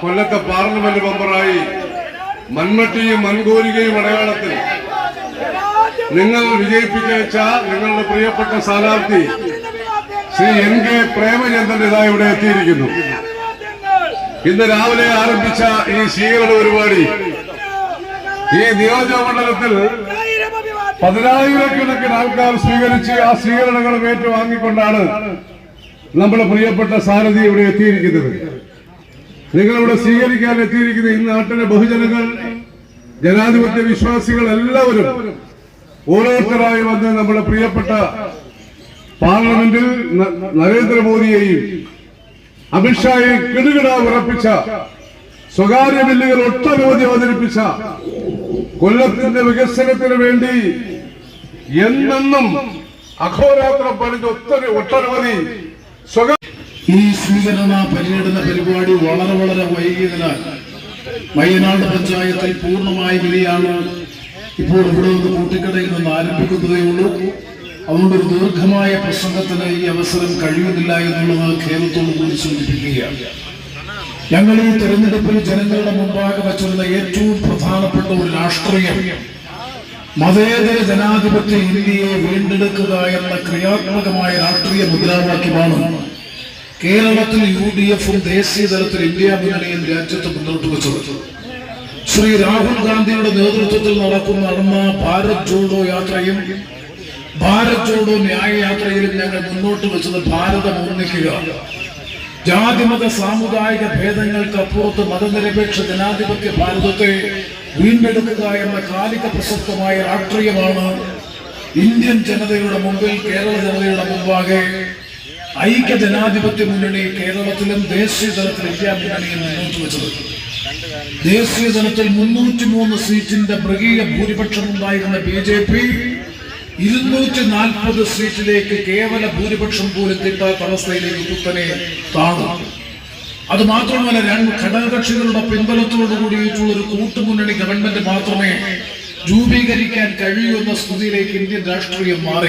കൊല്ലത്തെ പാർലമെന്റ് മെമ്പറായി മൺമട്ടിയും മൺകോരികയും അടയാളത്തിൽ നിങ്ങൾ വിജയിപ്പിച്ച നിങ്ങളുടെ പ്രിയപ്പെട്ട സ്ഥാനാർത്ഥി ശ്രീ എൻ കെ പ്രേമചന്ദ്രൻ ഇതാ ഇവിടെ എത്തിയിരിക്കുന്നു. ഇന്ന് രാവിലെ ആരംഭിച്ച ഈ സ്വീകരണ പരിപാടി ഈ നിയോജകമണ്ഡലത്തിൽ പതിനായിരക്കണക്കിന് ആൾക്കാർ സ്വീകരിച്ച് ആ സ്വീകരണങ്ങളും ഏറ്റുവാങ്ങിക്കൊണ്ടാണ് നമ്മുടെ പ്രിയപ്പെട്ട സാരഥി ഇവിടെ എത്തിയിരിക്കുന്നത്. നിങ്ങളിവിടെ സ്വീകരിക്കാൻ എത്തിയിരിക്കുന്ന ഈ നാട്ടിലെ ബഹുജനങ്ങൾ ജനാധിപത്യ വിശ്വാസികൾ എല്ലാവരും ഓരോരുത്തരായി വന്ന് നമ്മുടെ പ്രിയപ്പെട്ട പാർലമെന്റിൽ നരേന്ദ്രമോദിയെയും അമിത്ഷായെ കിടുകിട ഉറപ്പിച്ച സ്വകാര്യ ബില്ലുകൾ ഒട്ടനവധി അവതരിപ്പിച്ച കൊല്ലത്തിന്റെ വികസനത്തിന് വേണ്ടി എന്നെന്നും അഹോരാത്രം പണിത് ഒത്തര ഒട്ടനവധി സ്വകാര്യ ഈ സ്വീകരണ പര്യടന പരിപാടി വളരെ വളരെ വൈകിയതിനാൽ വയനാട് പഞ്ചായത്തിൽ പൂർണമായ വിലയാണ് ഇപ്പോൾ ഇവിടെ നിന്ന് കൂട്ടിക്കടയിൽ നിന്ന് ആരംഭിക്കുന്നതേ അതുകൊണ്ട് ഒരു ദീർഘമായ പ്രസംഗത്തിന് ഈ അവസരം കഴിയുന്നില്ല എന്നുള്ളത് ഖേദത്തോടു കൂടി സൂചിപ്പിക്കുകയാണ്. ഞങ്ങൾ ഈ തെരഞ്ഞെടുപ്പിൽ ജനങ്ങളുടെ മുമ്പാകെ വച്ചിരുന്ന ഏറ്റവും പ്രധാനപ്പെട്ട ഒരു രാഷ്ട്രീയം മതേതര ജനാധിപത്യ ഇന്ത്യയെ വീണ്ടെടുക്കുക എന്ന ക്രിയാത്മകമായ രാഷ്ട്രീയ മുദ്രാവാക്യമാണ് കേരളത്തിൽ യു ഡി എഫും ദേശീയ തലത്തിൽ ഇന്ത്യ മുന്നണിയും രാജ്യത്ത് മുന്നോട്ട് വെച്ചു ശ്രീ രാഹുൽ ഗാന്ധിയുടെ നേതൃത്വത്തിൽ നടക്കുന്ന നടന്ന ഭാരത് ജോഡോ യാത്രയും ഭാരത് ജോഡോ ന്യായ യാത്രയിലും ഞങ്ങൾ മുന്നോട്ട് വെച്ചത് ഭാരതം ഒന്നിക്കുക. ജാതിമത സാമുദായിക ഭേദങ്ങൾക്ക് അപ്പുറത്ത് മതനിരപേക്ഷ ജനാധിപത്യ ഭാരതത്തെ വീണ്ടെടുക്കുക എന്ന കാലിക പ്രസക്തമായ രാഷ്ട്രീയമാണ് ഇന്ത്യൻ ജനതയുടെ മുമ്പിൽ കേരള ജനതയുടെ മുമ്പാകെ ഐക്യ ജനാധിപത്യ മുന്നണി കേരളത്തിലും ദേശീയ തലത്തിൽ ഇന്ത്യ മുന്നണിയിൽ മുന്നോട്ട് വെച്ചത്. ദേശീയ തലത്തിൽ മുന്നൂറ്റി മൂന്ന് സീറ്റിന്റെ മൃഗീയ ഭൂരിപക്ഷം ഉണ്ടായിരുന്ന ബി ജെ പി ഇരുന്നൂറ്റി നാൽപ്പത് സീറ്റിലേക്ക് കേവല ഭൂരിപക്ഷം പോലും കിട്ടാത്ത അവസ്ഥയിലേക്ക് കുത്തനെ താണു. അത് മാത്രമല്ല രണ്ട് ഘടകകക്ഷികളുടെ പിൻബലത്തോടു കൂടിയിട്ടുള്ള ഒരു കൂട്ടുമുന്നണി ഗവൺമെന്റ് മാത്രമേ രൂപീകരിക്കാൻ കഴിയൂ എന്ന സ്ഥിതിയിലേക്ക് ഇന്ത്യൻ രാഷ്ട്രീയം മാറി.